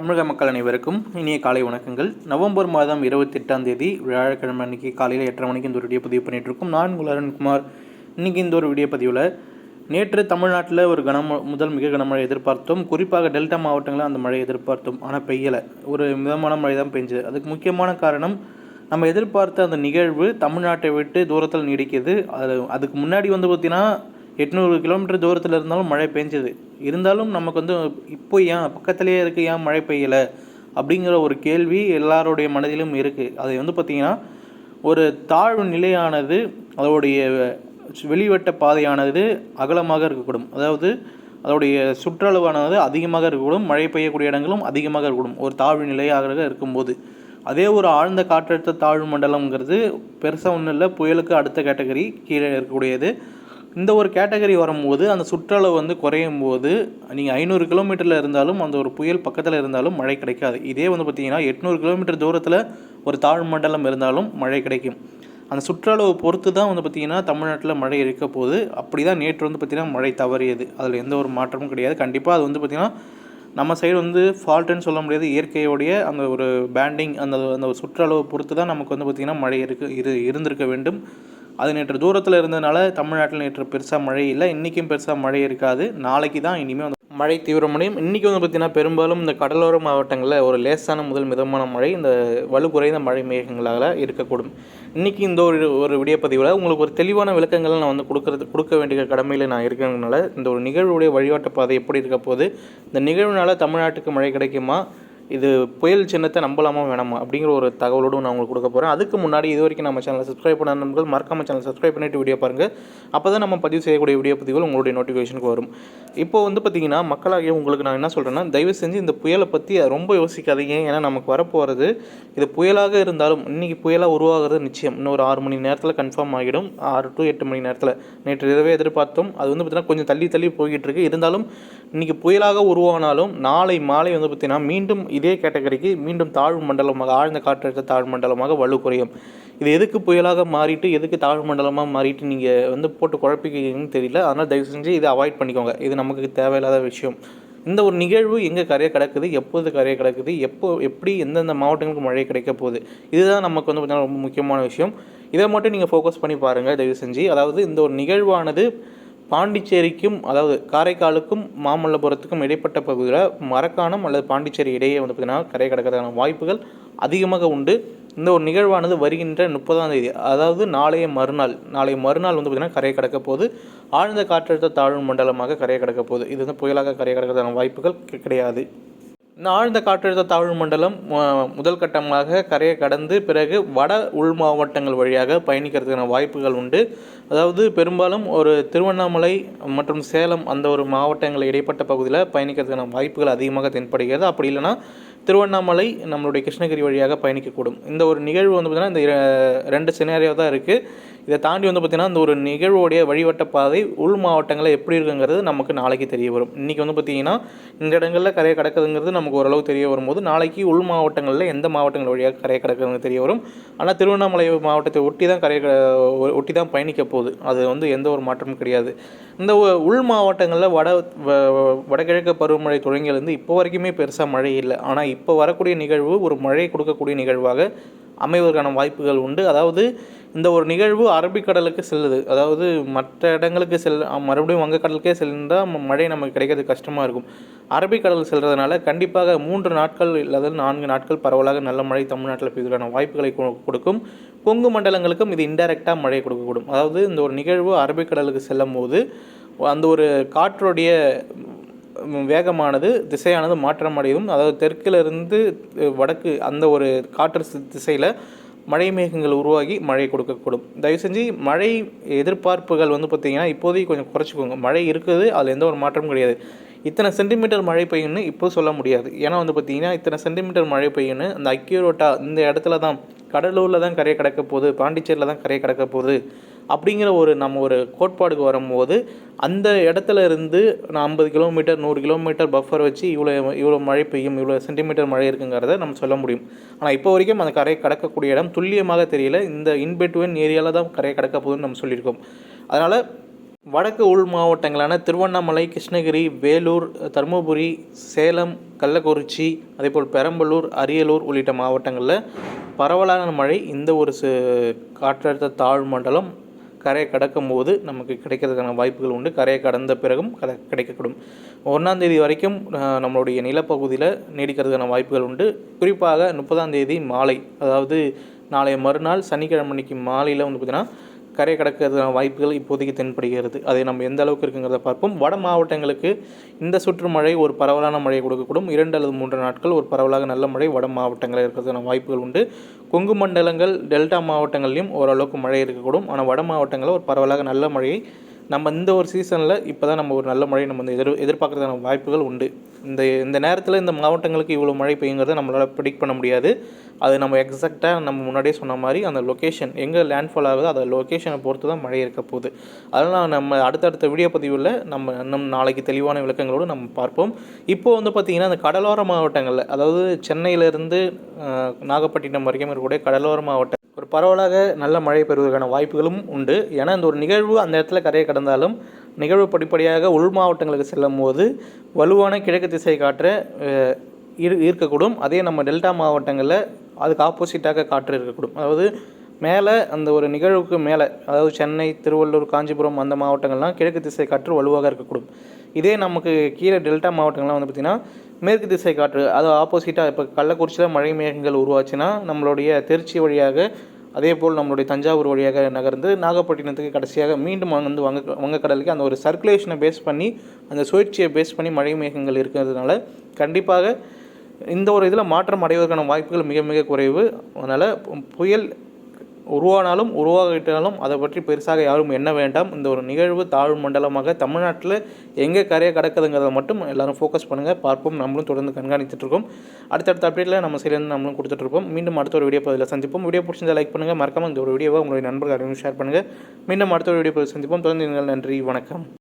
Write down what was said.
தமிழக மக்கள் அனைவருக்கும் இனிய காலை வணக்கங்கள். நவம்பர் மாதம் இருபத்தெட்டாம் தேதி வியாழக்கிழமை அன்னைக்கு காலையில் எட்டரை மணிக்கு இந்த ஒரு வீடியோ பதிவு பண்ணிகிட்ருக்கோம் நான் உங்கள் அருண்குமார் இன்றைக்கி இந்த ஒரு வீடியோ பதிவில் நேற்று தமிழ்நாட்டில் ஒரு கனம முதல் மிக கனமழை எதிர்பார்த்தோம். குறிப்பாக டெல்டா மாவட்டங்களில் அந்த மழை எதிர்பார்த்தோம். ஆனால் பெய்யலை. ஒரு மிதமான மழை தான் பெஞ்சது. அதுக்கு முக்கியமான காரணம் நம்ம எதிர்பார்த்த அந்த நிகழ்வு தமிழ்நாட்டை விட்டு தூரத்தில் நீடிக்குது அது அதுக்கு முன்னாடி வந்து பார்த்திங்கன்னா எட்நூறு கிலோமீட்டர் தூரத்தில் இருந்தாலும் மழை பெஞ்சது. இருந்தாலும் நமக்கு வந்து இப்போ ஏன் பக்கத்துலேயே இருக்குது ஏன் மழை பெய்யலை? அப்படிங்கிற ஒரு கேள்வி எல்லாருடைய மனதிலும் இருக்குது அது வந்து பார்த்திங்கன்னா ஒரு தாழ்வு நிலையானது அதோடைய வெளிவட்ட பாதையானது அகலமாக இருக்கக்கூடும். அதாவது அதோடைய சுற்றளவானது அதிகமாக இருக்கக்கூடும் மழை பெய்யக்கூடிய இடங்களும் அதிகமாக இருக்கக்கூடும். ஒரு தாழ்வு நிலையாக இருக்கும்போது. அதே ஒரு ஆழ்ந்த காற்றழுத்த தாழ்வு மண்டலம்ங்கிறது பெருசாக ஒன்றும் இல்லை புயலுக்கு அடுத்த கேட்டகரி கீழே இருக்கக்கூடியது. இந்த ஒரு கேட்டகரி வரும்போது அந்த சுற்றளவு வந்து குறையும் போது நீங்கள் ஐநூறு கிலோமீட்டரில் இருந்தாலும் அந்த ஒரு புயல் பக்கத்தில் இருந்தாலும் மழை கிடைக்காது. இதே வந்து பார்த்தீங்கன்னா எட்நூறு கிலோமீட்டர் தூரத்தில் ஒரு தாழ் மண்டலம் இருந்தாலும் மழை கிடைக்கும். அந்த சுற்றளவு பொறுத்து தான் வந்து பார்த்திங்கன்னா தமிழ்நாட்டில் மழை இருக்க போது அப்படி தான் நேற்று வந்து பார்த்திங்கன்னா மழை தவறியது. அதில் எந்த ஒரு மாற்றமும் கிடையாது. கண்டிப்பாக அது வந்து பார்த்திங்கன்னா நம்ம சைடு வந்து ஃபால்ட்டுன்னு சொல்ல முடியாது. இயற்கையோடைய அந்த ஒரு பேண்டிங் அந்த அந்த சுற்றளவு பொறுத்து தான் நமக்கு வந்து பார்த்திங்கன்னா மழை இருக்கு இரு இருந்திருக்க வேண்டும். அது நேற்று தூரத்தில் இருந்ததுனால தமிழ்நாட்டில் நேற்று பெருசாக மழை இல்லை. இன்றைக்கும் பெருசாக மழை இருக்காது. நாளைக்கு தான் இனிமேல் வந்து மழை தீவிரமடையும் இன்றைக்கி வந்து பார்த்திங்கன்னா பெரும்பாலும் இந்த கடலோர மாவட்டங்களில் ஒரு லேசான முதல் மிதமான மழை இந்த வலு குறைந்த மழை மேகங்களால் இருக்கக்கூடும். இன்றைக்கி இந்த ஒரு ஒரு விடியப்பதிவில் உங்களுக்கு ஒரு தெளிவான விளக்கங்களை நான் வந்து கொடுக்கறது கொடுக்க வேண்டிய கடமையில் நான் இருக்கிறதுனால இந்த ஒரு நிகழ்வுடைய வழிபாட்டு பாதை எப்படி இருக்க போது இந்த நிகழ்வுனால தமிழ்நாட்டுக்கு மழை கிடைக்குமா இது புயல் சின்னத்தை நம்பலாமா வேணாமா அப்படிங்கிற ஒரு தகவலோடு நான் உங்களுக்கு கொடுக்க போகிறேன் அதுக்கு முன்னாடி இது வரைக்கும் நம்ம சேனலை சப்ஸ்கிரைப் பண்ண நண்பர்கள் மறக்காம சேனல் சப்ஸ்கிரைப் பண்ணிட்டு வீடியோ பாருங்கள் அப்போ தான் நம்ம பதிவு செய்யக்கூடிய வீடியோ பதிவுகள் உங்களுடைய நோட்டிஃபிகேஷனுக்கு வரும். இப்போ வந்து பார்த்தீங்கன்னா மக்களாகிய உங்களுக்கு நான் என்ன சொல்கிறேன்னா தயவு செஞ்சு இந்த புயலை பற்றி ரொம்ப யோசிக்காதீங்க. ஏன்னா நமக்கு வரப்போகிறது இது புயலாக இருந்தாலும் இன்றைக்கி புயலாக உருவாகிறது நிச்சயம். இன்னும் ஒரு ஆறு மணி நேரத்தில் கன்ஃபார்ம் ஆகிடும். ஆறு டு எட்டு மணி நேரத்தில் நேற்று இரவே எதிர்பார்த்தோம். அது வந்து பார்த்திங்கன்னா கொஞ்சம் தள்ளி தள்ளி போய்கிட்டு இருக்கு. இருந்தாலும் இன்றைக்கி புயலாக உருவானாலும் நாளை மாலை வந்து பார்த்திங்கன்னா மீண்டும் இதே கேட்டகரிக்கு மீண்டும் தாழ்வு மண்டலமாக ஆழ்ந்த காற்றழுத்த தாழ்வு மண்டலமாக வலு குறையும். இது எதுக்கு புயலாக மாறிட்டு எதுக்கு தாழ்வு மண்டலமாக மாறிட்டு நீங்கள் வந்து போட்டு குழப்பிக்கிறீங்கன்னு தெரியல. அதனால் தயவு செஞ்சு இதை அவாய்ட் பண்ணிக்கோங்க. இது நமக்கு தேவையில்லாத விஷயம். இந்த ஒரு நிகழ்வு எங்கே கரையை கிடக்குது எப்போது கரையை கிடக்குது எப்போ எப்படி எந்தெந்த மாவட்டங்களுக்கு மழை கிடைக்க போகுது இதுதான் நமக்கு வந்து பார்த்திங்கன்னா ரொம்ப முக்கியமான விஷயம். இதை மட்டும் நீங்கள் ஃபோக்கஸ் பண்ணி பாருங்கள் தயவு செஞ்சு. அதாவது இந்த ஒரு நிகழ்வானது பாண்டிச்சேரிக்கும் அதாவது காரைக்காலுக்கும் மாமல்லபுரத்துக்கும் இடைப்பட்ட பகுதியில் மரக்காணம் அல்லது பாண்டிச்சேரி இடையே வந்து பார்த்திங்கன்னா கரை கடக்கிறதுக்கான வாய்ப்புகள் அதிகமாக உண்டு. இந்த ஒரு நிகழ்வானது வருகின்ற முப்பதாம் தேதி அதாவது நாளைய மறுநாள் நாளைய மறுநாள் வந்து பார்த்திங்கன்னா கரையை கடக்க போது ஆழ்ந்த காற்றழுத்த தாழ்வு மண்டலமாக கரையை கடக்க போகுது. இது வந்து புயலாக கரையை கடக்கிறதுக்கான வாய்ப்புகள் கிடையாது. இந்த ஆழ்ந்த காற்றழுத்த தாழ்வு மண்டலம் முதல் கட்டமாக கரையை கடந்து பிறகு வட உள் மாவட்டங்கள் வழியாக பயணிக்கிறதுக்கான வாய்ப்புகள் உண்டு. அதாவது பெரும்பாலும் ஒரு திருவண்ணாமலை மற்றும் சேலம் அந்த ஒரு மாவட்டங்கள் இடைப்பட்ட பகுதியில் பயணிக்கிறதுக்கான வாய்ப்புகள் அதிகமாக தென்படுகிறது. அப்படி இல்லைன்னா திருவண்ணாமலை நம்மளுடைய கிருஷ்ணகிரி வழியாக பயணிக்கக்கூடும். இந்த ஒரு நிகழ்வு வந்து பார்த்திங்கன்னா இந்த ரெண்டு சினாரியோ தான் இருக்குது இதை தாண்டி வந்து பார்த்திங்கன்னா இந்த ஒரு நிகழ்வுடைய வழிவட்ட பாதை உள் மாவட்டங்களில் எப்படி இருக்குங்கிறது நமக்கு நாளைக்கு தெரிய வரும். இன்றைக்கி வந்து பார்த்திங்கன்னா இந்த இடங்களில் கரையை கடக்குதுங்கிறது நமக்கு ஓரளவு தெரிய வரும்போது நாளைக்கு உள் மாவட்டங்களில் எந்த மாவட்டங்கள் வழியாக கரையை கடக்குதுங்க தெரிய வரும். ஆனால் திருவண்ணாமலை மாவட்டத்தை ஒட்டி தான் கரையை ஒட்டி தான் பயணிக்க போகுது. அது வந்து எந்த ஒரு மாற்றமும் கிடையாது. இந்த உள் மாவட்டங்களில் வட வடகிழக்கு பருவமழை தொடங்கியிலேருந்து இப்போ வரைக்குமே பெருசாக மழை இல்லை. ஆனால் இப்போ வரக்கூடிய நிகழ்வு ஒரு மழை கொடுக்கக்கூடிய நிகழ்வாக அமைவதற்கான வாய்ப்புகள் உண்டு. அதாவது இந்த ஒரு நிகழ்வு அரபிக்கடலுக்கு செல்லுது. அதாவது மற்ற இடங்களுக்கு செல் மறுபடியும் வங்கக்கடலுக்கே செல்லுந்தால் மழை நமக்கு கிடைக்கிறது கஷ்டமாக இருக்கும். அரபிக்கடல் செல்கிறதுனால கண்டிப்பாக மூன்று நாட்கள் இல்லாத நான்கு நாட்கள் பரவலாக நல்ல மழை தமிழ்நாட்டில் பெய்வதற்கான வாய்ப்புகளை கொ- கொடுக்கும். கொங்கு மண்டலங்களுக்கும் இது இன்டெரக்டாக மழை கொடுக்கக்கூடும். அதாவது இந்த ஒரு நிகழ்வு அரபிக்கடலுக்கு செல்லும் போது அந்த ஒரு காற்றுடைய வேகமானது திசையானது மாற்றம் அடையும் அதாவது தெற்கிலிருந்து வடக்கு அந்த ஒரு காற்று திசையில் மழை மேகங்கள் உருவாகி மழை கொடுக்கக்கூடும். தயவு செஞ்சு மழை எதிர்பார்ப்புகள் வந்து பார்த்திங்கன்னா இப்போதைக்கு கொஞ்சம் குறைச்சிக்கோங்க. மழை இருக்குது அதில் எந்த ஒரு மாற்றமும் கிடையாது. இத்தனை சென்டிமீட்டர் மழை பெய்யும்னு இப்போ சொல்ல முடியாது. ஏன்னா வந்து பார்த்திங்கன்னா இத்தனை சென்டிமீட்டர் மழை பெய்யும்னு அந்த அக்யூரோட்டா இந்த இடத்துல தான் கடலூரில் தான் கரையை கடக்க போகுது பாண்டிச்சேரியில் தான் கரையை கடக்க போகுது. அப்படிங்கிற ஒரு நம்ம ஒரு கோட்பாடுக்கு வரும்போது அந்த இடத்துல இருந்து நான் ஐம்பது கிலோமீட்டர் நூறு கிலோமீட்டர் பஃபர் வச்சு இவ்வளோ இவ்வளோ மழை பெய்யும் இவ்வளோ சென்டிமீட்டர் மழை இருக்குங்கிறத நம்ம சொல்ல முடியும். ஆனால் இப்போ வரைக்கும் அந்த கரையை கடக்கக்கூடிய இடம் துல்லியமாக தெரியல. இந்த இன்பிட்வீன் ஏரியாவில் தான் கரையை கடக்க போகுதுன்னு நம்ம சொல்லியிருக்கோம். அதனால் வடக்கு உள் மாவட்டங்களான திருவண்ணாமலை கிருஷ்ணகிரி வேலூர் தருமபுரி சேலம் கள்ளக்குறிச்சி அதேபோல் பெரம்பலூர் அரியலூர் உள்ளிட்ட மாவட்டங்களில் பரவலான மழை இந்த ஒரு சு காற்றழுத்த தாழ்வு மண்டலம் கரையை கடக்கும் போது நமக்கு கிடைக்கிறதுக்கான வாய்ப்புகள் உண்டு. கரையை கடந்த பிறகும் கதை கிடைக்கக்கூடும். ஒன்றாம் தேதி வரைக்கும் நம்மளுடைய நிலப்பகுதியில் நீடிக்கிறதுக்கான வாய்ப்புகள் உண்டு. குறிப்பாக முப்பதாம் தேதி மாலை அதாவது நாளைய மறுநாள் சனிக்கிழமை அன்னைக்கு மாலையில் வந்து பார்த்திங்கன்னா கரை கடக்கிறதுக்கான வாய்ப்புகள் இப்போதைக்கு தென்படுகிறது. அதை நம்ம எந்த அளவுக்கு இருக்குங்கிறத பார்ப்போம். வட மாவட்டங்களுக்கு இந்த சுற்று மழை ஒரு பரவலான மழையை கொடுக்கக்கூடும். இரண்டு அல்லது மூன்று நாட்கள் ஒரு பரவலாக நல்ல மழை வட மாவட்டங்களில் இருக்கிறதுக்கான வாய்ப்புகள் உண்டு. கொங்கு மண்டலங்கள் டெல்டா மாவட்டங்கள்லையும் ஓரளவுக்கு மழை இருக்கக்கூடும். ஆனால் வட மாவட்டங்களில் ஒரு பரவலாக நல்ல மழையை நம்ம இந்த ஒரு சீசனில் இப்போ தான் நம்ம ஒரு நல்ல மழையை நம்ம வந்து எதிர் எதிர்பார்க்குறதுக்கான வாய்ப்புகள் உண்டு. இந்த இந்த நேரத்தில் இந்த மாவட்டங்களுக்கு இவ்வளோ மழை பெய்யுங்கிறத நம்மளால் ப்ரிடிக்ட் பண்ண முடியாது. அது நம்ம எக்ஸாக்டாக நம்ம முன்னாடியே சொன்ன மாதிரி அந்த லொக்கேஷன் எங்கே லேண்ட்ஃபால் ஆகுதோ அந்த லொக்கேஷனை பொறுத்து தான் மழை இருக்க போகுது. அதனால் நம்ம அடுத்தடுத்த வீடியோ பதிவில் நம்ம இன்னும் நாளைக்கு தெளிவான விளக்கங்களோடு நம்ம பார்ப்போம். இப்போ வந்து பார்த்திங்கன்னா அந்த கடலோர மாவட்டங்களில் அதாவது சென்னையிலேருந்து நாகப்பட்டினம் வரைக்கும் இருக்கக்கூடிய கடலோர மாவட்டம் ஒரு பரவலாக நல்ல மழை பெறுவதற்கான வாய்ப்புகளும் உண்டு. ஏன்னா இந்த ஒரு நிகழ்வு அந்த இடத்துல கரையை கடந்தாலும் நிகழ்வு படிப்படியாக உள் மாவட்டங்களுக்கு செல்லும் போது வலுவான கிழக்கு திசை காற்றை இரு இருக்கக்கூடும் ஈர்க்கக்கூடும். அதே நம்ம டெல்டா மாவட்டங்களில் அதுக்கு ஆப்போசிட்டாக காற்று இருக்கக்கூடும். அதாவது மேலே அந்த ஒரு நிகழ்வுக்கு மேலே அதாவது சென்னை திருவள்ளூர் காஞ்சிபுரம் அந்த மாவட்டங்கள்லாம் கிழக்கு திசை காற்று வலுவாக இருக்கக்கூடும். இதே நமக்கு கீழே டெல்டா மாவட்டங்கள்லாம் வந்து பார்த்திங்கன்னா மேற்கு திசை காற்று அது ஆப்போசிட்டாக இப்போ கள்ளக்குறிச்சியில் மழை மேகங்கள் உருவாச்சுன்னா நம்மளுடைய திருச்சி வழியாக அதே போல் நம்மளுடைய தஞ்சாவூர் வழியாக நகர்ந்து நாகப்பட்டினத்துக்கு கடைசியாக மீண்டும் வந்து வங்க வங்கக்கடலுக்கு அந்த ஒரு சர்க்குலேஷனை பேஸ் பண்ணி அந்த சுழற்சியை பேஸ் பண்ணி மழை மேகங்கள் இருக்கிறதுனால கண்டிப்பாக இந்த ஒரு இதில் மாற்றம் அடைவதற்கான வாய்ப்புகள் மிக மிக குறைவு. அதனால் புயல் உருவானாலும் உருவாகிட்டாலும் அதை பற்றி பெருசாக யாரும் எண்ண வேண்டாம். இந்த ஒரு நிகழ்வு தாழ்வு மண்டலமாக தமிழ்நாட்டில் எங்கே கரையை கடக்குதுங்கிறத மட்டும் எல்லாரும் ஃபோக்கஸ் பண்ணுங்கள் பார்ப்போம். நம்மளும் தொடர்ந்து கண்காணித்துட்ருக்கோம் அடுத்தடுத்த அப்டேட்டில் நம்ம சிலேருந்து நம்மளும் கொடுத்துட்ருப்போம் மீண்டும் அடுத்த ஒரு வீடியோ பதிவில் சந்திப்போம். வீடியோ பிடிச்சிருந்தா லைக் பண்ணுங்கள் மறக்காமல் இந்த ஒரு வீடியோவை உங்களுடைய நண்பர்கள் ஷேர் பண்ணுங்கள் மீண்டும் அடுத்த ஒரு வீடியோ பதிவில் சந்திப்போம். தொடர்ந்து நீங்கள் நன்றி. வணக்கம்.